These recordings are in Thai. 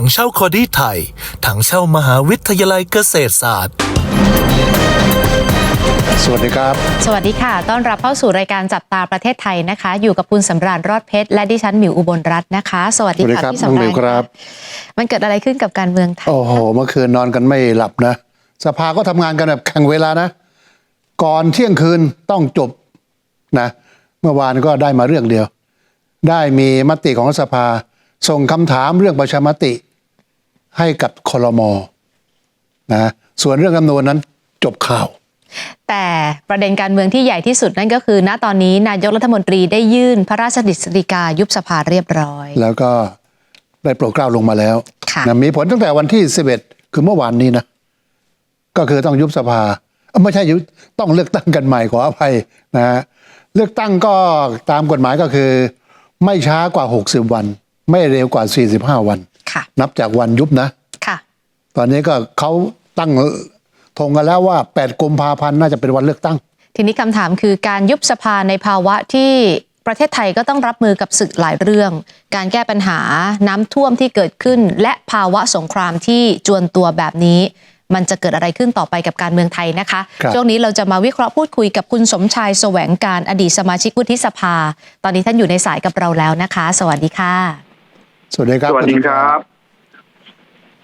ถังเช่าคอดี้ไทย ถังเช่ามหาวิทยาลัยเกษตรศาสตร์ สวัสดีครับ สวัสดีค่ะ ต้อนรับเข้าสู่รายการจับตาประเทศไทยนะคะ อยู่กับคุณสำราญรอดเพชรและดิฉันหมิวอุบลรัตน์นะคะ สวัสดีสวัสดีค่ะครับพี่น้องสำหมิราญวครับ มันเกิดอะไรขึ้นกับการเมืองไทย โอ้โห เมื่อคืนนอนกันไม่หลับนะ สภาก็ทำงานกันแบบแข่งเวลานะ ก่อนเที่ยงคืนต้องจบนะ เมื่อวานก็ได้มาเรื่องเดียว ได้มีมติของรัฐสภา ส่งคำถามเรื่องประชามติ ให้กับคลมนะส่วนเรื่องจำนวนนั้นจบข่าว แต่ประเด็นการเมืองที่ใหญ่ที่สุดนั่นก็คือ ณตอนนี้นายกรัฐมนตรีได้ยื่นพระราชดิษฎีกายุบสภาเรียบร้อย แล้วก็ได้โปรดเกล้าลงมาแล้วค่ะนะมีผลตั้งแต่วันที่ 11 คือเมื่อวานนี้นะ ก็คือต้องยุบสภาเอ้าไม่ใช่ยุบต้องเลือกตั้งกันใหม่ขออภัยนะฮะเลือกตั้งก็ตามกฎหมายก็คือ ไม่ช้ากว่า 60 วัน ไม่เร็วกว่า 45 วัน ค่ะ นับจากวันยุบนะค่ะ ตอนนี้ก็เขาตั้งธงกันแล้วว่า 8กุมภาพันธ์น่าจะเป็นวันเลือกตั้ง ทีนี้คำถามคือการยุบสภาในภาวะที่ประเทศไทยก็ต้องรับมือกับศึกหลายเรื่อง การแก้ปัญหาน้ำท่วมที่เกิดขึ้น และภาวะสงครามที่จวนตัวแบบนี้มันจะเกิดอะไรขึ้นต่อไปกับการเมืองไทยนะคะครับช่วงนี้เราจะมาวิเคราะห์พูดคุยกับคุณสมชายแสวงการอดีตสมาชิกวุฒิสภา ตอนนี้ท่านอยู่ในสายกับเราแล้วนะคะ สวัสดีค่ะ สวัสดีครับสวัสดีครับ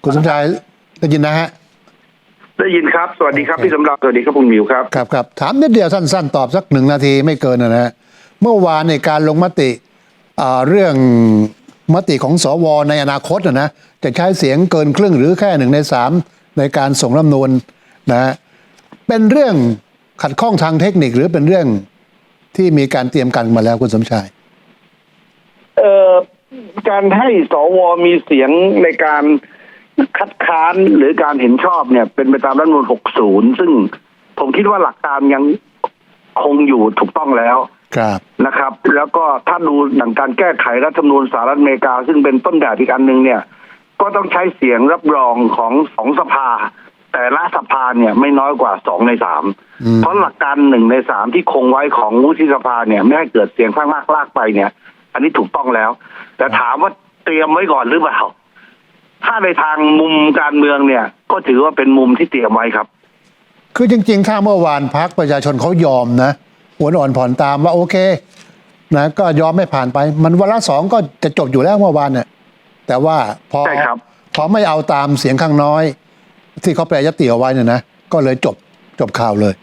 คุณสมชายได้ยินนะฮะ ได้ยินครับ สวัสดีครับโอเคพี่สำรับสวัสดีครับคุณหมิวครับ ครับครับถามนิดเดียวสั้น ๆ ตอบสักหนึ่งนาทีไม่เกินนะฮะ เมื่อวานในการลงมติอ่าเรื่องมติของสวในอนาคตนะนะ จะใช้เสียงเกินครึ่งหรือแค่หนึ่งในสามในการส่งรัฐธรรมนูญนะฮะเป็นเรื่องขัดข้องทางเทคนิคหรือเป็นเรื่องที่มีการเตรียมกันมาแล้วคุณสมชาย เอ่อ การให้สวมีเสียงในการคัดค้านหรือการเห็นชอบเนี่ย เป็นไปตามรัฐธรรมนูล60 ซึ่งผมคิดว่าหลักการยังคงอยู่ถูกต้องแล้วครับนะครับ แล้วก็ถ้าดูหนังการแก้ไขรัฐธรรมนูญสหรัฐอเมริกา ซึ่งเป็นต้นแบบอีกอันหนึ่งเนี่ย ก็ต้องใช้เสียงรับรองของสองสภา แต่ละสภาเนี่ยไม่น้อยกว่าสองในสามอืมเพราะหลักการหนึ่งในสามที่คงไว้ของวุฒิสภาเนี่ย ไม่ให้เกิดเสียงข้างมากลากไปเนี่ย อันนี้ถูกต้องแล้ว แต่ถามว่าเตรียมไว้ก่อนหรือเปล่า ถ้าในทางมุมการเมืองเนี่ย ก็ถือว่าเป็นมุมที่เตรียมไว้ครับ คือจริง ๆ ถ้าเมื่อวานพักประชาชนเขายอมนะหัวนอ่อนผ่อนตามว่าโอเคนะก็ยอมไม่ผ่านไป มันวาระสองก็จะจบอยู่แล้วเมื่อวานเนี่ยแต่ว่าพอใช่ครับพอไม่เอาตามเสียงข้างน้อย ที่เขาแปลยติเอาไว้เนี่ยนะก็เลยจบจบข่าวเลย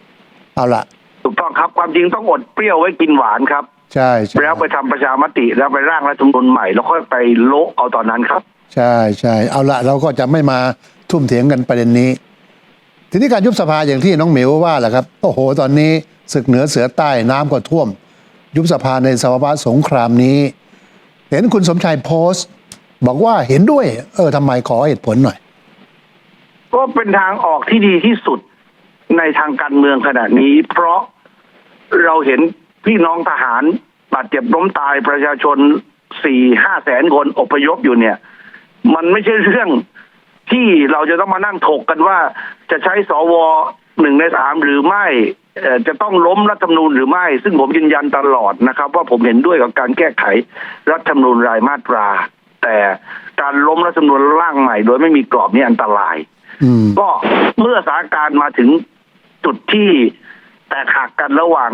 เอาละถูกต้องครับความจริงต้องอดเปรี้ยวไว้กินหวานครับ ใช่ใช่แล้วไปทำประชามติแล้วไปร่างรัฐธรรมนูญใหม่แล้วค่อยไปโละเอาตอนนั้นครับ ใช่ใช่เอาละเราก็จะไม่มาทุ่มเถียงกันประเด็นนี้ ทีนี้การยุบสภาอย่างที่น้องหมิวว่าแหละครับโอ้โห ตอนนี้ศึกเหนือเสือใต้น้ำก็ท่วม ยุบสภาในสภาวะสงครามนี้ เห็นคุณสมชายโพสต์ บอกว่าเห็นด้วย เออทำไมขอเหตุผลหน่อย ก็เป็นทางออกที่ดีที่สุดในทางการเมืองขณะนี้ เพราะเราเห็น พี่น้องทหารบาดเจ็บล้มตายประชาชนสี่ห้าแสนคนอพยพอยู่เนี่ย มันไม่ใช่เรื่องที่เราจะต้องมานั่งถกกันว่า จะใช้สวหนึ่งในสามหรือไม่เอ่อจะต้องล้มรัฐธรรมนูญหรือไม่ ซึ่งผมยืนยันตลอดนะครับ ว่าผมเห็นด้วยกับการแก้ไขรัฐธรรมนูญรายมาตรา แต่การล้มรัฐธรรมนูญร่างใหม่ โดยไม่มีกรอบนี่อันตรายอืมก็เมื่อสถานการณ์มาถึงจุดที่แตกหักกันระหว่าง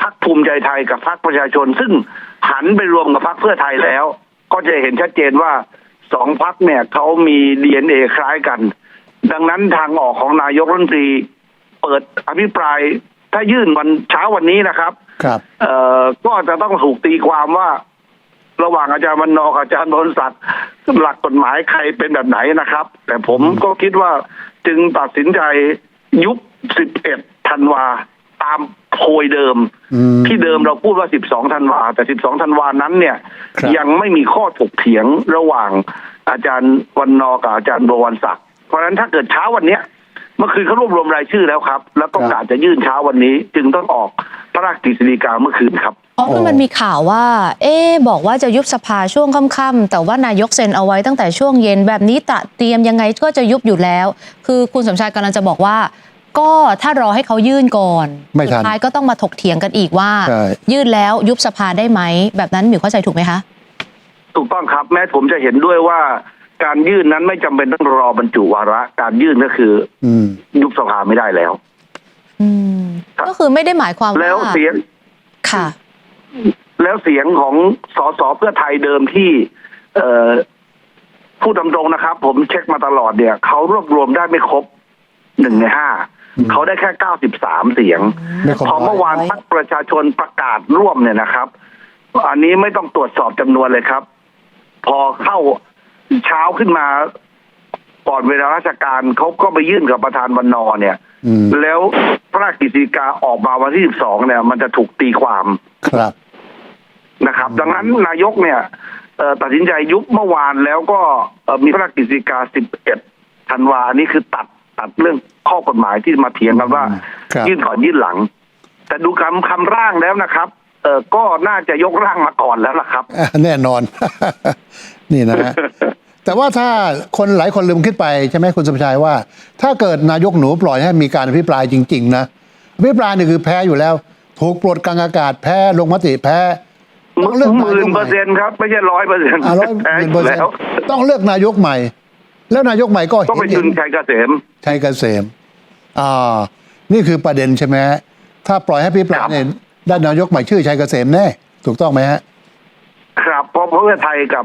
พรรคภูมิใจไทยกับพรรคประชาชน ซึ่งหันไปรวมกับพรรคเพื่อไทยแล้ว ก็จะเห็นชัดเจนว่าสองพรรคเนี่ยเขามีดีเอ็นเอคล้ายกัน ดังนั้นทางออกของนายกรัฐมนตรี เปิดอภิปรายถ้ายื่นวันเช้าวันนี้นะครับครับเอ่อก็จะต้องถูกตีความว่า ระหว่างอาจารย์วันนอร์กับอาจารย์บรศักดิ์หลักกฎหมายใครเป็นแบบไหนนะครับ แต่ผมก็คิดว่าจึงตัดสินใจยุบ 11 ธันวา ตามโพยเดิมอืมที่เดิมเราพูดว่า 12 ธันวา แต่ 12 ธันวานั้นเนี่ยครับยังไม่มีข้อถกเถียงระหว่างอาจารย์วันนอร์กับอาจารย์บวรศักดิ์เพราะฉะนั้นถ้าเกิดเช้าวันเนี้ยเมื่อคืนเขารวบรวมรายชื่อแล้วครับ แล้วก็กะจะยื่นเช้าวันนี้ จึงต้องออกพระราชกฤษฎีกาเมื่อคืนครับอ๋อคือมันมีข่าวว่า เอ๊ะบอกว่าจะยุบสภาช่วงค่ำๆแต่ว่านายกเซ็นเอาไว้ตั้งแต่ช่วงเย็นแบบนี้ตระเตรียมยังไงก็จะยุบอยู่แล้ว คือคุณสมชายกำลังจะบอกว่า ก็ถ้ารอให้เขายื่นก่อนไม่ทันสุดท้ายก็ต้องมาถกเถียงกันอีกว่า ใช่ ยื่นแล้วยุบสภาได้ไหม แบบนั้นหมิวเข้าใจถูกไหมคะ ถูกต้องครับ แม้ผมจะเห็นด้วยว่า การยื่นนั้นไม่จำเป็นต้องรอบรรจุวาระ การยื่นก็คืออืม ยุบสภาไม่ได้แล้ว อืมก็คือไม่ได้หมายความแล้วว่าเสียง ค่ะ แล้วเสียงของสสเพื่อไทยเดิมที่ เอ่อพูดตรงๆนะครับ ผมเช็คมาตลอดเนี่ย เขารวบรวมได้ไม่ครบหนึ่งในห้าอืม เขาได้แค่เก้าสิบสามเสียงไม่ครบพอเมื่อวานร้อยพรรคประชาชนประกาศร่วมเนี่ยนะครับ อันนี้ไม่ต้องตรวจสอบจำนวนเลยครับ พอเข้าเช้าขึ้นมาก่อนเวลาราชการเขาก็ไปยื่นกับประธานวันนอร์เนี่ยอืมแล้วพระราชกฤษฎีกาออกมาวันที่สิบสองเนี่ย มันจะถูกตีความครับนะครับ ดังนั้นนายกเนี่ยเอ่อตัดสินใจยุบเมื่อวานแล้วก็เอ่อมีพระราชกฤษฎีกา11ธันวาอันนี้คือตัด ตัดเรื่องข้อกฎหมายที่มาเถียงกันว่าครับยื่นก่อนยื่นหลัง แต่ดูคำคำร่างแล้วนะครับ เออก็น่าจะยกร่างมาก่อนแล้วล่ะครับอะแน่นอน นี่นะฮะแต่ว่าถ้าคนหลายคนลืมคิดไปใช่ไหมคุณสมชายว่า ถ้าเกิดนายกหนูปล่อยให้มีการอภิปรายจริง ๆ นะอภิปรายนี่คือแพ้อยู่แล้ว ถูกปลดกลางอากาศแพ้ลงมติแพ้ต้องเลือกหนายมื่กนใหเปม่อร์เซ็นต์ครับ ไม่ใช่ร้อยเปอร์เซ็นต์อะร้อยหมื่นเปอร์เซ็นต์แล้วต้องเลือกนายกใหม่ แล้วนายกใหม่ก็ก็เห็นเป็นเห็จุนนชัยเกษมชัยเกษมอ่านี่คือประเด็นใช่ไหมฮะถ้าปล่อยให้พิปรายเนี่ยได้นายกใหม่ชื่อชัยเกษมแน่ถูกต้องไหมฮะ ครับเพราะเพื่อไทยกับ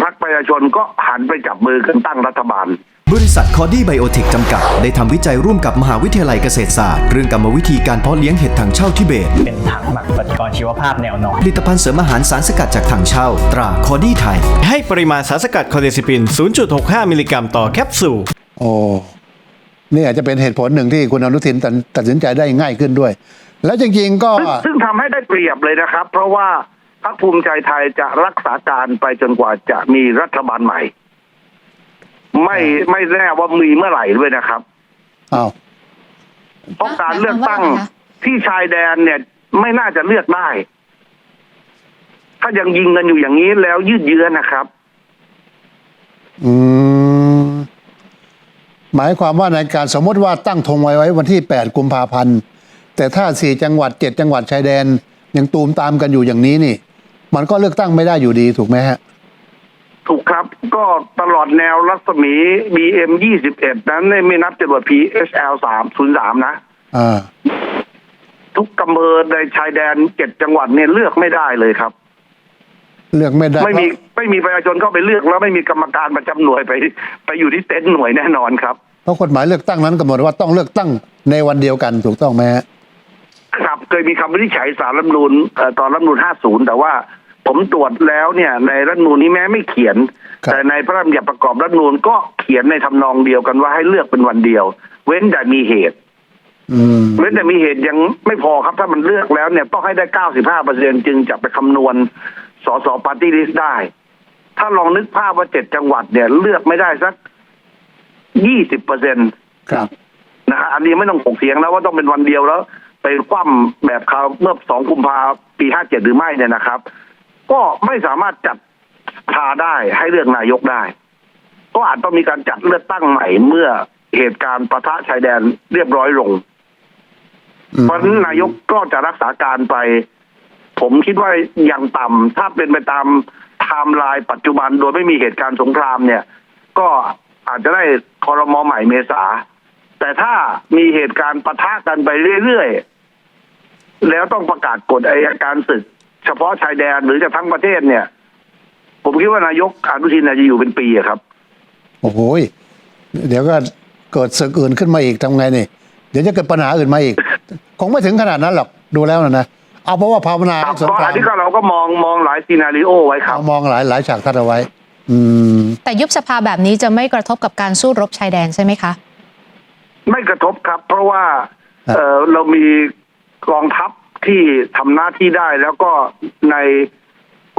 พรรคประชาชนก็หันไปจับมือกันตั้งรัฐบาล บริษัทคอดี้ไบโอเทคจำกัด ได้ทำวิจัยร่วมกับมหาวิทยาลัยเกษตรศาสตร์ เรื่องกรรมวิธีการเพาะเลี้ยงเห็ดถังเช่าทิเบต เป็นถังหมักปฏิกรณ์ชีวภาพแนวนอน ผลิตภัณฑ์เสริมอาหารสารสกัดจากถังเช่า ตราคอดี้ไทย ให้ปริมาณสารสกัดคอเดซิปิน 0.65 มิลลิกรัมต่อแคปซูล โอ้นี่อาจจะเป็นเหตุผลหนึ่งที่คุณอนุทินตัดตัดสินใจได้ง่ายขึ้นด้วย แล้วจริงๆก็ ซึ่งซึ่งทำให้ได้เปรียบเลยนะครับ เพราะว่าพรรคภูมิใจไทยจะรักษาการไปจนกว่าจะมีรัฐบาลใหม่ ไม่ไม่แน่ว่ามีเมื่อไหร่ด้วยนะครับอ้าวเพราะการเลือกตั้งหมายความว่าไงคะที่ชายแดนเนี่ย ไม่น่าจะเลือกได้ ถ้ายังยิงกันอยู่อย่างนี้แล้วยืดเยื้อนะครับ อืม หมายความว่าในการสมมติว่าตั้งธงไว้ไว้วันที่8กุมภาพันธ์แต่ถ้า4จังหวัด7จังหวัดชายแดนยังตูมตามกันอยู่อย่างนี้นี่ มันก็เลือกตั้งไม่ได้อยู่ดีถูกไหมฮะ ถูกครับก็ตลอดแนวรัศมี BM 21 นั้นไม่นับจรวด PSL 303 นะ อ่า ทุกอำเภอในชายแดนเจ็ดจังหวัดเนี่ยเลือกไม่ได้เลยครับ เลือกไม่ได้ไม่มีไม่มีประชาชนเข้าไปเลือกแล้วไม่มีกรรมการประจำหน่วยไป ไปอยู่ที่เต็นท์หน่วยแน่นอนครับ เพราะกฎหมายเลือกตั้งนั้นกำหนดว่าต้องเลือกตั้งในวันเดียวกันถูกต้องไหมฮะครับเคยมีคำวินิจฉัยสารรัฐธรรมนูญเอ่อตอนรัฐธรรมนูญ50 แต่ว่า ผมตรวจแล้วเนี่ยในรัฐธรรมนูญนี้แม้ไม่เขียน ครับ แต่ในพระราชบัญญัติประกอบรัฐธรรมนูญก็เขียนในทำนองเดียวกันว่าให้เลือกเป็นวันเดียว เว้นแต่มีเหตุ อืม เว้นแต่มีเหตุยังไม่พอครับถ้ามันเลือกแล้วเนี่ยต้องให้ได้ 95เปอร์เซ็นจึงจะไปคำนวณสสปาร์ตี้ลิสต์ได้ ถ้าลองนึกภาพว่าเจ็ดจังหวัดเนี่ยเลือกไม่ได้สัก 20เปอร์เซ็นครับ นะฮะอันนี้ไม่ต้องถกเถียงแล้วว่าต้องเป็นวันเดียวแล้ว ไปคว่ำแบบคราวเมื่อสองกุมภาปีห้าเจ็ดหรือไม่เนี่ยนะครับ ก็ไม่สามารถจัดพาได้ให้เลือกนายกได้ ก็อาจต้องมีการจัดเลือกตั้งใหม่เมื่อเหตุการณ์ปะทะชายแดนเรียบร้อยลง เพราะฉะนั้นนายกก็จะรักษาการไป ผมคิดว่าอย่างต่ำถ้าเป็นไปตามไทม์ไลน์ปัจจุบันโดยไม่มีเหตุการณ์สงครามเนี่ย ก็อาจจะได้คอรมอใหม่เมษา แต่ถ้ามีเหตุการณ์ปะทะกันไปเรื่อยๆ แล้วต้องประกาศกฎอายการศึก เฉพาะชายแดนหรือจะทั้งประเทศเนี่ย ผมคิดว่านายกอนุทินน่าจะอยู่เป็นปีอะครับ โอ้โหยเดี๋ยวก็เกิดศึกอื่นขึ้นมาอีกทำไงนี่ เดี๋ยวจะเกิดปัญหาอื่นมาอีก คงไม่ถึงขนาดนั้นหรอกดูแล้วนะนะเอาเพราะว่าภาวนาครับให้สงเพราะคราอัมนนี้ก็เราก็มองมองหลายซีนารีโอไว้ครับเอามองหลายหลายฉากทัดเอาไว้ อืม แต่ยุบสภาแบบนี้จะไม่กระทบกับการสู้รบชายแดนใช่ไหมคะ ไม่กระทบครับ เพราะว่าครับเอ่อเรามีกองทัพ ที่ทำหน้าที่ได้แล้วก็ใน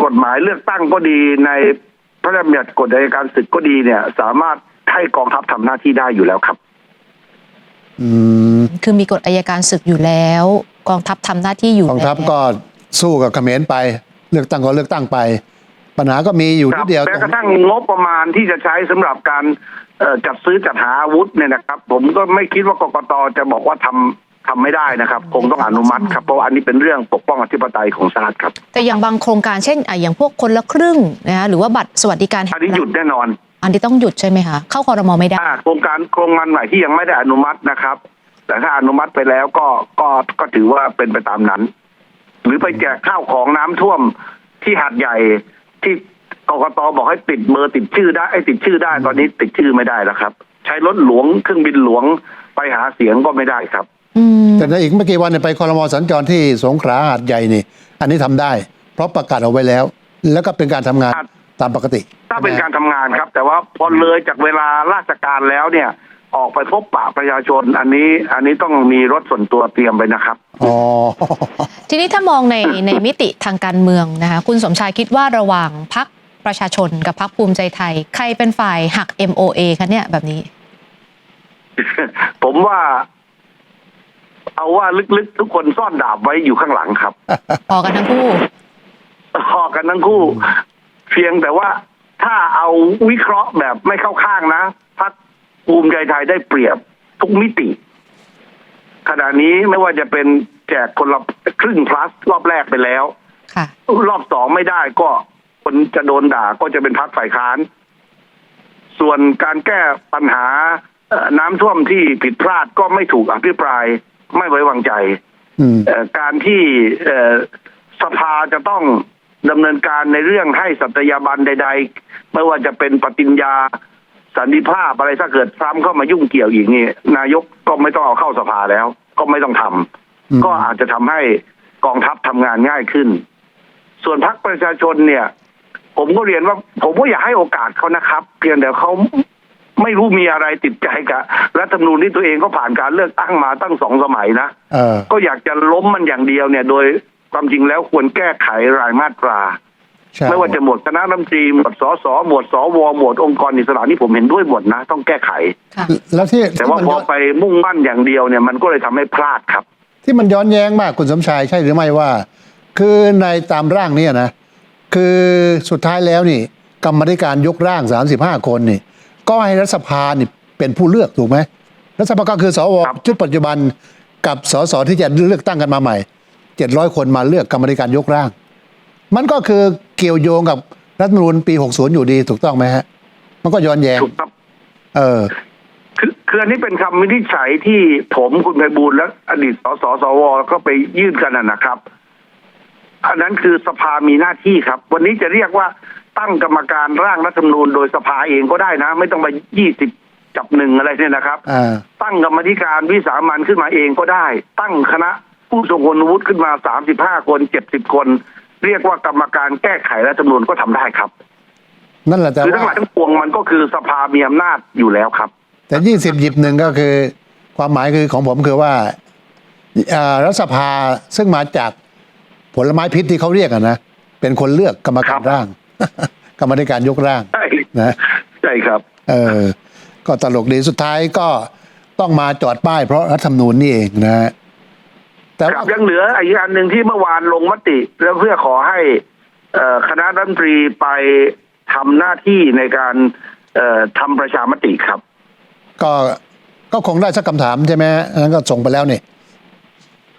กฎหมายเลือกตั้งก็ดีในพระราชบัญญัติกฎอัยการศึกก็ดีเนี่ย สามารถให้กองทัพทำหน้าที่ได้อยู่แล้วครับ อืมคือมีกฎอายการศึกอยู่แล้ว กองทัพทำหน้าที่อยู่กองทัพแล้วก็สู้กับเขมรไป เลือกตั้งก็เลือกตั้งไป ปัญหาก็มีอยู่คนิรัดเดียวแม้กระทั่งงบประมาณที่จะใช้สำหรับการเอ่อจัดซื้อจัดหาอาวุธเนี่ยนะครับ ผมก็ไม่คิดว่ากกตจะบอกว่าท ทำไม่ได้นะครับ คงต้องอนุมัติครับเพราะว่าอันนี้เป็นเรื่องปกป้องอธิปไตยของชาติครับ แต่อย่างบางโครงการเช่นอะอย่างพวกคนละครึ่งนะคะหรือว่าบัตรสวัสดิการแห่อังนนี้หยุดรัฐแน่นอน อันนี้ต้องหยุดใช่ไหมคะเข้าคอรมอไม่ได้อ่าโครงการโครงงานใหม่ที่ยังไม่ได้อนุมัตินะครับ แต่ถ้าอนุมัติไปแล้วก็ก็ก็ถือว่าเป็นไปตามนั้น หรือไปแจกข้าวของน้ำท่วมที่หาดใหญ่ที่กกตบอกให้ติดเบอร์ติดชื่อได้ไอ้ติดชื่อได้ตอนนี้ติดชื่อไม่ได้แล้วครับ ใช้รถหลวงเครื่องบินหลวงไปหาเสียงก็ไม่ได้ครับอืม แต่ในอีกไม่กี่วันเนี่ยไปคอรมอสัญจรที่สงขลาหาดใหญ่นี่ อันนี้ทำได้ เพราะประกาศเอาไว้แล้ว แล้วก็เป็นการทำงานครับตามปกติ ถ้าเป็นการทำงานครับ แต่ว่าพอเลยจากเวลาราชการแล้วเนี่ย ออกไปพบปะประชาชน อันนี้อันนี้ต้องมีรถส่วนตัวเตรียมไปนะครับอ๋อทีนี้ถ้ามองในในมิติทางการเมืองนะคะคุณสมชายคิดว่าระหว่างพักประชาชนกับพักภูมิใจไทย ใครเป็นฝ่ายหัก MOA คะเนี่ยแบบนี้ ผมว่า เอาว่าลึกๆ ทุกคนซ่อนดาบไว้อยู่ข้างหลังครับพอกันทั้งคู่พอกันทั้งคู่ เพียงแต่ว่าถ้าเอาวิเคราะห์แบบไม่เข้าข้างนะพักภูมิใจไทยได้เปรียบทุกมิติ ขณะนี้ไม่ว่าจะเป็นแจกคนละครึ่ง plus รอบแรกไปแล้วค่ะรอบสองไม่ได้ก็คนจะโดนด่าก็จะเป็นพักฝ่ายค้าน ส่วนการแก้ปัญหาเอ่อน้ำท่วมที่ผิดพลาดก็ไม่ถูกอภิปราย ไม่ไว้วางใจอืมเอ่อการที่เอ่อสภาจะต้องดำเนินการในเรื่องให้สัตยาบันใด ๆ ไม่ว่าจะเป็นปฏิญญาสันติภาพอะไรถ้าเกิดทรัมป์เข้ามายุ่งเกี่ยวอีกนี่นายกก็ไม่ต้องเอาเข้าสภาแล้ว ก็ไม่ต้องทำอืมก็อาจจะทำให้กองทัพทำงานง่ายขึ้น ส่วนพรรคประชาชนเนี่ย ผมก็เรียนว่า ผมก็อยากให้โอกาสเขานะครับ เพียงแต่เขา ไม่รู้มีอะไรติดใจกับรัฐธรรมนูญที่ตัวเองก็ผ่านการเลือกตั้งมาตั้งสองสมัยนะเออ ก็อยากจะล้มมันอย่างเดียวเนี่ย โดยความจริงแล้วควรแก้ไขรายมาตรา ใช่ไม่ว่าจะหมวดคณะรัฐมนตรีหมวดสสหมวดสวหมวดองค์กรอิสระนี่ผมเห็นด้วยหมดนะ ต้องแก้ไข ค่ะ แล้วที่แต่ที่ว่ามันพอย้อนไปมุ่งมั่นอย่างเดียวเนี่ยมันก็เลยทำให้พลาดครับ ที่มันย้อนแย้งมากคุณสมชายใช่หรือไม่ว่า คือในตามร่างเนี่ยนะ คือสุดท้ายแล้วนี่ กรรมธิการยกร่าง 35 คนนี่ ก็ให้รัฐสภานี่เป็นผู้เลือกถูกไหมรัฐสภาก็คือสวครับชุดปัจจุบันกับสสที่จะเลือกตั้งกันมาใหม่700คนมาเลือกกรรมธิการยกร่าง มันก็คือเกี่ยวโยงกับรัฐธรรมนูญปี60อยู่ดีถูกต้องไหมฮะ มันก็ย้อนแย้งถูกครับ เออคือคืออันนี้เป็นคำวินิจฉัยที่ผมคุณไพบูลย์และอดีตสสสวก็ไปยื่นกันนะนะครับอันนั้นคือสภามีหน้าที่ครับ วันนี้จะเรียกว่า ตั้งกรรมการร่างรัฐธรรมนูญโดยสภาเองก็ได้นะ ไม่ต้องไปยี่สิบจับหนึ่งอะไรเนี่ยนะครับอ่าตั้งกรรมธิการวิสามันขึ้นมาเองก็ได้ ตั้งคณะผู้ทรงคุณวุฒิขึ้นมาสามสิบห้าคนเจ็ดสิบคน เรียกว่ากรรมการแก้ไขรัฐธรรมนูญก็ทำได้ครับ นั่นแหละแต่คือทั้งหว่าลายทั้งปวงมันก็คือสภามีอำนาจอยู่แล้วครับ แต่ยี่สิบหยิบหนึ่งก็คือ ความหมายคือของผมคือว่าอ่ารัฐสภาซึ่งมาจากผลไม้พิษที่เขาเรียกอะนะเป็นคนเลือกกรรมการครับร่าง กรรมธิการยกร่าง ใช่นะใช่ครับ เออ ก็ตลกดีสุดท้ายก็ต้องมาจอดป้ายเพราะรัฐธรรมนูญนี่เองนะฮะแต่ครัว่าบยังเหลืออีกอันหนึ่งที่เมื่อวานลงมติแล้วเพื่อขอให้เอ่อคณะรัฐมนตรีไปทำหน้าที่ในการเอ่อทำประชามติครับ ก็ก็คงได้สักคำถามใช่ไหมฮะอันนั้นก็ส่งไปแล้วนี่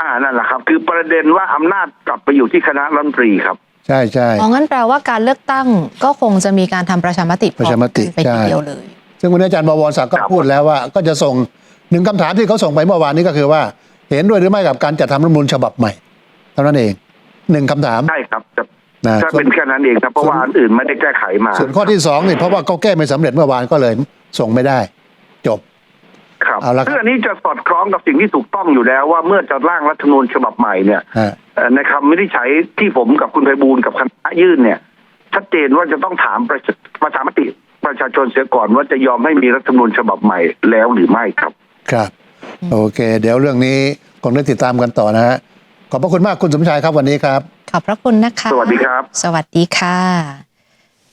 อ่านั่นแหละครับ คือประเด็นว่าอำนาจกลับไปอยู่ที่คณะรัฐมนตรีครับ ใช่ใช่อ๋องั้นแปลว่าการเลือกตั้งก็คงจะมีการทำประชามติพร้อประชามติกันไปใช่ทีเดียวเลย ซึ่งวันนี้อาจารย์บวรศักดิ์ก็ครับพูดแล้วว่า ก็จะส่งหนึ่งคำถามที่เขาส่งไปเมื่อวานนี้ก็คือว่า เห็นด้วยหรือไม่กับการจัดทำรัฐธรรมนูญฉบับใหม่เท่านั้นเองหนึ่งคำถามใช่ครับจะนะถ้าส่วนเป็นแค่นั้นเองครับเพราะว่าอันอื่นไม่ได้แก้ไขมา ส่วนข้อที่สองนี่เพราะว่าเขาแก้ไม่สำเร็จเมื่อวานก็เลยส่งไม่ได้ จบครับเอาละครับซึ่งอันนี้จะสอดคล้องกับสิ่งที่ถูกต้องอยู่แล้วว่าเมื่อจะร่างรัฐธรรมนูญฉบับใหม่เนี่ยฮะเอ่อ ในคำวินิจฉัยที่ผมกับคุณไพบูลย์กับคณะยื่นเนี่ย ชัดเจนว่าจะต้องถามประชาประชามติประชาชนเสียก่อนว่าจะยอมให้มีรัฐธรรมนูญฉบับใหม่แล้วหรือไม่ครับ ครับ โอเค เดี๋ยวเรื่องนี้คงได้ติดตามกันต่อนะฮะขอบพระคุณมากคุณสมชายครับวันนี้ครับ ขอบพระคุณนะคะ สวัสดีครับ สวัสดีค่ะ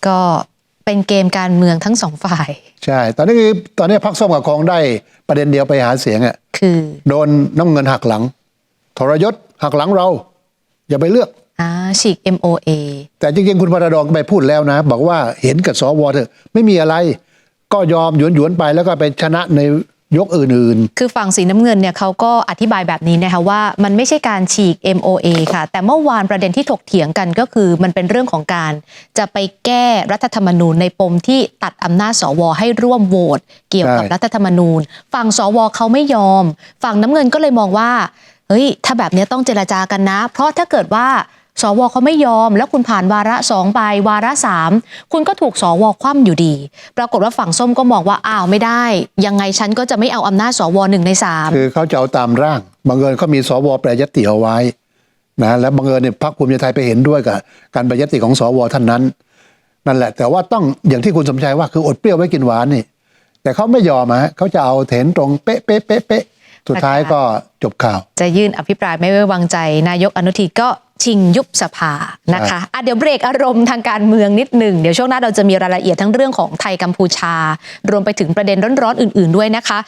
ก็เป็นเกมการเมืองทั้งสองฝ่าย ใช่ ตอนนี้คือตอนนี้พักส้มกับคองได้ประเด็นเดียวไปหาเสียงอะคือ โดนน้ำเงินหักหลัง ทรยศหักหลังเรา อย่าไปเลือกอ่าฉีก MOA แต่จริงๆ คุณพระดองก็ไปพูดแล้วนะ บอกว่าเห็นกับสวเถอะ ไม่มีอะไร ก็ยอมหยวนๆไปแล้วก็ไปชนะในยกอื่นคือฝั่งสีน้ำเงินเนี่ยเขาก็อธิบายแบบนี้นะคะว่ามันไม่ใช่การฉีก MOA ค่ะ แต่เมื่อวานประเด็นที่ถกเถียงกันก็คือมันเป็นเรื่องของการ จะไปแก้รัฐธรรมนูญในปมที่ตัดอำนาจสวให้ร่วมโหวตเกี่ยวกับใช่รัฐธรรมนูญ ฝั่งสวเขาไม่ยอม ฝั่งน้ำเงินก็เลยมองว่า เฮ้ย ถ้าแบบนี้ต้องเจรจากันนะ เพราะถ้าเกิดว่าสวเขาไม่ยอม แล้วคุณผ่านวาระสองไปวาระสามคุณก็ถูกสวคว่ำอยู่ดี ปรากฏว่าฝั่งส้มก็มองว่าอ้าวไม่ได้ ยังไงฉันก็จะไม่เอาอำนาจสวหนึ่งในสามคือเขาจะเอาตามร่างบังเอิญเขามีสวแปรยติเอาไว้นะและบังเอิญเนี่ยพรรคภูมิใจไทยไปเห็นด้วยกับการแปรยติของสวท่านนั้น นั่นแหละ แต่ว่าต้องอย่างที่คุณสมชัยว่าคืออดเปรี้ยวไว้กินหวานนี่ แต่เขาไม่ยอมฮะเขาจะเอาเถนตรงเป๊ะเป๊ะเป๊ะเป๊ะ สุดท้ายก็จบข่าว จะยื่นอภิปรายไม่ไว้วางใจ นายกอนุทินก็ชิงยุบสภานะคะอะเดี๋ยวเบรกอารมณ์ทางการเมืองนิดหนึ่ง เดี๋ยวช่วงหน้าเราจะมีรายละเอียดทั้งเรื่องของไทยกัมพูชา รวมไปถึงประเด็นร้อนๆอื่น ๆด้วยนะคะ